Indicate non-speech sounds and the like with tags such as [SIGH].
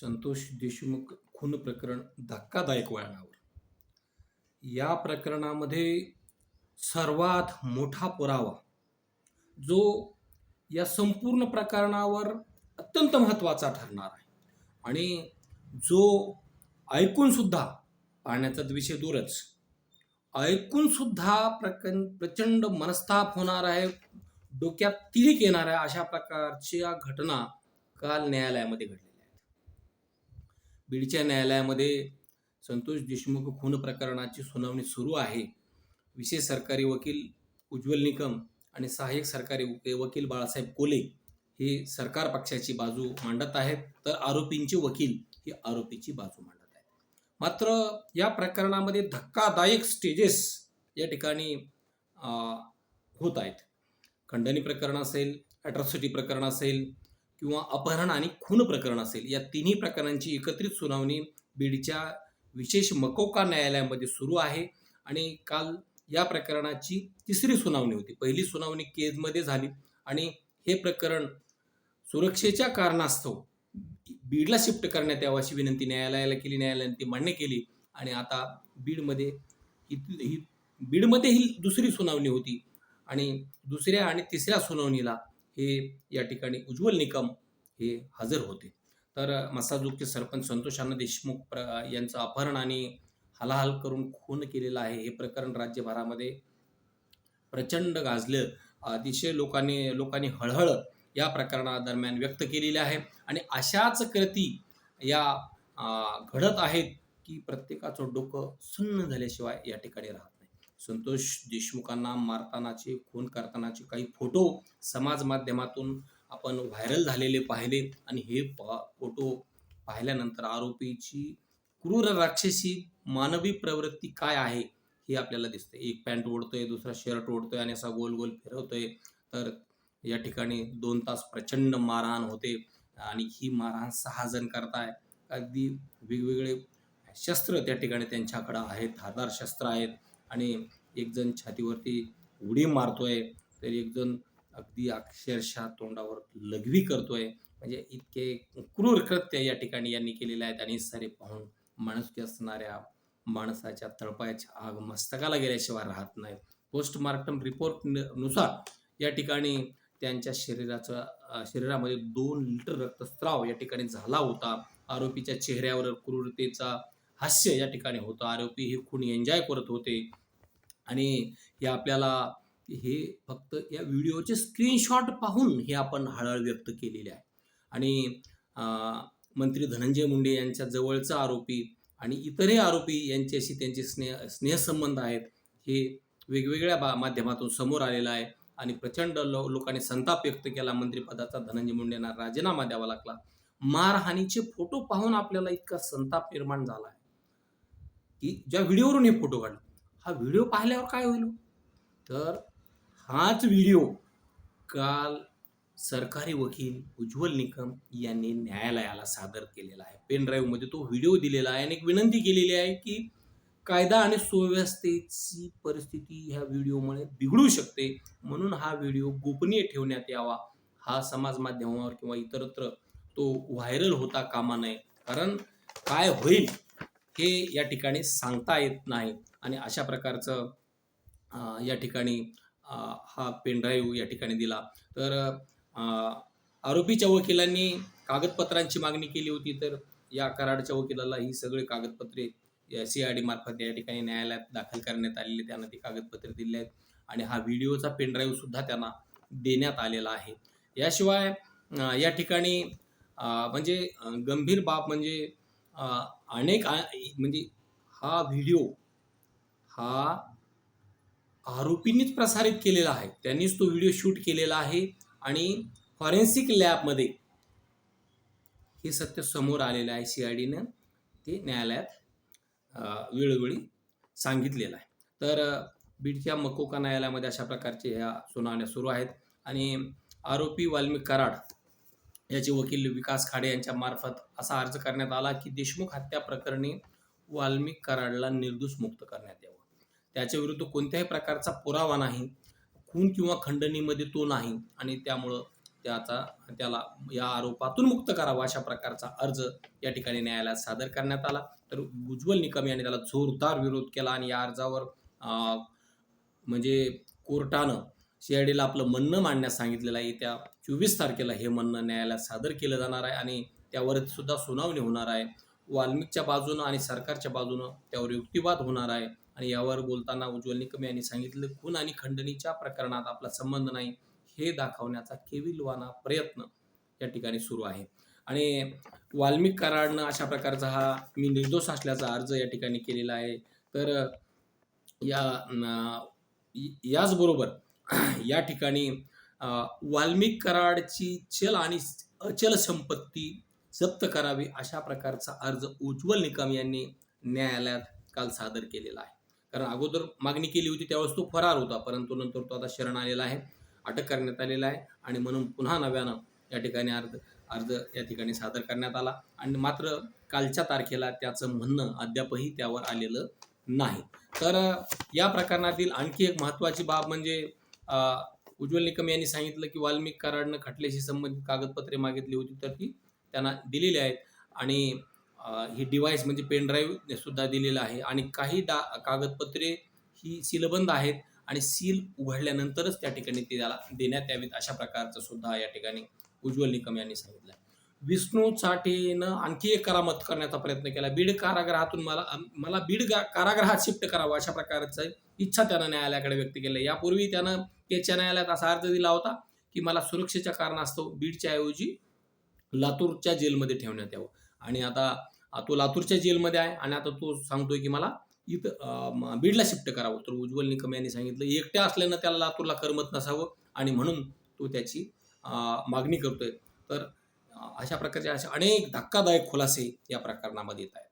संतोष देशमुख खून प्रकरण धक्कादायक वळणावर. या प्रकरणामध्ये सर्वात मोठा पुरावा जो या संपूर्ण प्रकरणावर अत्यंत महत्त्वाचा ठरणार आहे. आणि जो ऐकून सुद्धा पाहण्याचा विषय दूरच ऐकून सुद्धा प्रचंड मनस्ताप होणार आहे डोक्यात तिळीक येणार आहे अशा प्रकारच्या घटना काल न्यायालयामध्ये घडली बीडच्या न्यायालयामध्ये संतोष देशमुख खून प्रकरणाची सुनावणी सुरू आहे. विशेष सरकारी वकील उज्ज्वल निकम आणि सहाय्यक सरकारी वकील बाळासाहेब कोले हे सरकार पक्षाची बाजू मांडत आहेत. तर आरोपींचे वकील ही आरोपीची बाजू मांडत आहेत. मात्र या प्रकरणामध्ये धक्कादायक स्टेजेस या ठिकाणी होत आहेत. खंडणी प्रकरण असेल ॲट्रॉसिटी प्रकरण असेल किंवा अपहरण आणि खून प्रकरण असेल या तिन्ही प्रकरणांची एकत्रित सुनावणी बीडच्या विशेष मकोका न्यायालयामध्ये सुरू आहे. आणि काल या प्रकरणाची तिसरी सुनावणी होती. पहिली सुनावणी केजमध्ये झाली आणि हे प्रकरण सुरक्षेच्या कारणास्तव बीडला शिफ्ट करण्यात यावं अशी विनंती न्यायालयाला केली न्यायालयाने ती मान्य केली. आणि आता बीडमध्ये ही ही बीडमध्ये ही दुसरी सुनावणी होती. आणि दुसऱ्या आणि तिसऱ्या सुनावणीला हे या ठिकाणी उज्ज्वल निकम हे हजर होते. तर मसाजूकचे सरपंच संतोष देशमुख प्र यांचं अपहरण आणि हलाहल करून खून केलेलं आहे हे प्रकरण राज्यभरामध्ये प्रचंड गाजलं. अतिशय लोकांनी लोकांनी हळहळ या प्रकरणादरम्यान व्यक्त केलेली आहे. आणि अशाच कृती या घडत आहेत की प्रत्येकाचं डोकं सुन्न झाल्याशिवाय या ठिकाणी राहत संतोष देशमुखांना मारतानाचे खून करतानाचे काही फोटो समाज माध्यमातून आपण व्हायरल झालेले पाहिले आणि हे पा फोटो पाहिल्यानंतर आरोपीची क्रूर राक्षसी मानवी प्रवृत्ती काय आहे हे आपल्याला दिसते एक पॅन्ट ओढतोय दुसरा शर्ट ओढतोय आणि असा गोल गोल फिरवतोय. तर या ठिकाणी दोन तास प्रचंड मारहाण होते आणि ही मारहाण सहा जण करताय. अगदी वेगवेगळे शस्त्र त्या ठिकाणी त्यांच्याकडं आहेत धारदार शस्त्र आहेत. आणि एकजण छातीवरती उडी मारतोय तर एकजण अगदी अक्षरशः तोंडावर लघवी करतोय. म्हणजे इतके क्रूर कृत्य या ठिकाणी यांनी केलेले आहेत आणि सारे पाहून माणुसकी असणाऱ्या माणसाच्या तळपायाच्या आग मस्तकाला गेल्याशिवाय राहत नाही पोस्टमार्टम रिपोर्टनुसार या ठिकाणी त्यांच्या शरीराचा शरीरामध्ये दोन लिटर रक्तस्राव या ठिकाणी झाला होता. आरोपीच्या चेहऱ्यावर क्रूरतेचा हास्य या ठिकाणी होतं. आरोपी हे खून एन्जॉय करत होते. आणि हे आपल्याला हे फक्त या व्हिडिओचे स्क्रीनशॉट पाहून हे आपण हळहळ व्यक्त केलेले आहे. आणि मंत्री धनंजय मुंडे यांच्या जवळचा आरोपी आणि इतरही आरोपी यांच्याशी त्यांचे स्नेह स्नेहसंबंध आहेत. हे वेगवेगळ्या बा माध्यमातून समोर आलेलं आहे. आणि प्रचंड लो लोकांनी संताप व्यक्त केला. मंत्रिपदाचा धनंजय मुंडेंना राजीनामा द्यावा लागला. मारहाणीचे फोटो पाहून आपल्याला इतका संताप निर्माण झाला आहे. की ज्या व्हिडिओवरून हे फोटो काढले. हा व्हिडिओ पाहिल्यावर काय होईल हो? तर हाच व्हिडिओ काल सरकारी वकील उज्ज्वल निकम यांनी न्यायालयाला सादर केलेला आहे. पेन ड्राईव्हमध्ये तो व्हिडिओ दिलेला आहे आणि एक विनंती केलेली आहे की कायदा आणि सुव्यवस्थेची परिस्थिती ह्या व्हिडिओमुळे बिघडू शकते. म्हणून हा व्हिडिओ गोपनीय ठेवण्यात यावा. हा समाज माध्यमावर किंवा इतरत्र तो व्हायरल होता कामा नये. कारण काय होईल? हे या ठिकाणी सांगता येत नाही. आणि अशा प्रकारचं या ठिकाणी हा पेनड्राईव्ह या ठिकाणी दिला. तर आरोपीच्या वकिलांनी कागदपत्रांची मागणी केली होती. तर या कराडच्या वकिलाला ही सगळी कागदपत्रे सी आय डी मार्फत या ठिकाणी न्यायालयात दाखल करण्यात आलेले. त्यांना ती कागदपत्रे दिली आहेत. आणि हा व्हिडिओचा पेनड्राईव्ह सुद्धा त्यांना देण्यात आलेला आहे. याशिवाय या ठिकाणी म्हणजे गंभीर बाब म्हणजे अनेक म्हणजे हा व्हिडिओ हा आरोपींनीच प्रसारित केलेला आहे. त्यांनीच तो व्हिडिओ शूट केलेला आहे आणि फॉरेन्सिक लॅबमध्ये हे सत्य समोर आलेलं आहे सी आय डीनं ते न्यायालयात वेळोवेळी सांगितलेलं आहे. तर बीडच्या मकोका न्यायालयामध्ये अशा प्रकारचे ह्या सुनावण्या सुरू आहेत आणि आरोपी वाल्मिक कराड याचे वकील विकास खाडे यांच्या मार्फत असा अर्ज करण्यात आला की देशमुख हत्या प्रकरणी वाल्मिक कराडला निर्दोष मुक्त करण्यात यावं. त्याच्या विरुद्ध कोणत्याही प्रकारचा पुरावा नाही खून किंवा खंडणीमध्ये तो नाही आणि त्यामुळं त्याचा त्याला या आरोपातून मुक्त करावा अशा प्रकारचा अर्ज या ठिकाणी न्यायालयात सादर करण्यात आला. तर उज्ज्वल निकम यांनी त्याला जोरदार विरोध केला आणि या अर्जावर म्हणजे कोर्टानं सीआयडीला आपलं म्हणणं मांडण्यास सांगितलेलं आहे. त्या चोवीस तारखेला हे म्हणणं न्यायालयात सादर केलं जाणार आहे आणि त्यावर सुद्धा सुनावणी होणार आहे. वाल्मिकच्या बाजूनं आणि सरकारच्या बाजूनं त्यावर युक्तिवाद होणार आहे. आणि यावर बोलताना उज्ज्वल निकम यांनी सांगितलं खून आणि खंडणीच्या प्रकरणात आपला संबंध नाही हे दाखवण्याचा केविलवाना प्रयत्न या ठिकाणी सुरू आहे. आणि वाल्मिक कराडनं अशा प्रकारचा हा मी निर्दोष असल्याचा अर्ज या ठिकाणी केलेला आहे. तर या याचबरोबर [CLEARS THROAT] या ठिकाणी वाल्मिक कराडची चल आणि अचल संपत्ती जप्त करावी अशा प्रकारचा अर्ज उज्ज्वल निकम यांनी न्यायालयात काल सादर केलेला आहे. कारण अगोदर मागणी केली होती त्यावेळेस तो फरार होता परंतु नंतर तो आता शरण आलेला आहे अटक करण्यात आलेला आहे आणि म्हणून पुन्हा नव्यानं या ठिकाणी अर्ज अर्ज या ठिकाणी सादर करण्यात आला आणि मात्र कालच्या तारखेला त्याचं म्हणणं अद्यापही त्यावर आलेलं नाही. तर या प्रकरणातील आणखी एक महत्त्वाची बाब म्हणजे उज्ज्वल निकम यांनी सांगितलं की वाल्मिक कराडनं खटल्याशी संबंधित कागदपत्रे मागितली होती तर ती त्यांना दिलेली आहेत. आणि ही डिव्हाइस म्हणजे पेन ड्राईव्ह सुद्धा दिलेलं आहे. आणि काही डा कागदपत्रे ही सीलबंद आहेत आणि सील उघडल्यानंतरच त्या ठिकाणी ते त्याला देण्यात यावीत अशा प्रकारचं सुद्धा या ठिकाणी उज्ज्वल निकम यांनी सांगितलं आहे. विष्णू चाटेनं आणखी एक करामत करण्याचा प्रयत्न केला. बीड कारागृहातून मला मला बीड कारागृहात शिफ्ट करावं अशा प्रकारचं इच्छा त्यानं न्यायालयाकडे व्यक्त केली. यापूर्वी त्यानं त्याच्या न्यायालयात असा अर्ज दिला होता की मला सुरक्षेच्या कारणास्तव बीडच्या ऐवजी लातूरच्या जेलमध्ये ठेवण्यात यावं. आणि आता तो लातूरच्या जेलमध्ये आहे आणि आता तो सांगतोय की मला इथं बीडला शिफ्ट करावं. तर उज्ज्वल निकम यांनी सांगितलं एकट्या असल्यानं त्याला लातूरला करमत नसावं आणि म्हणून तो त्याची मागणी करतोय. तर अशा प्रकारचे असे अनेक धक्कादायक खुलासे या प्रकरणामध्ये येत आहेत.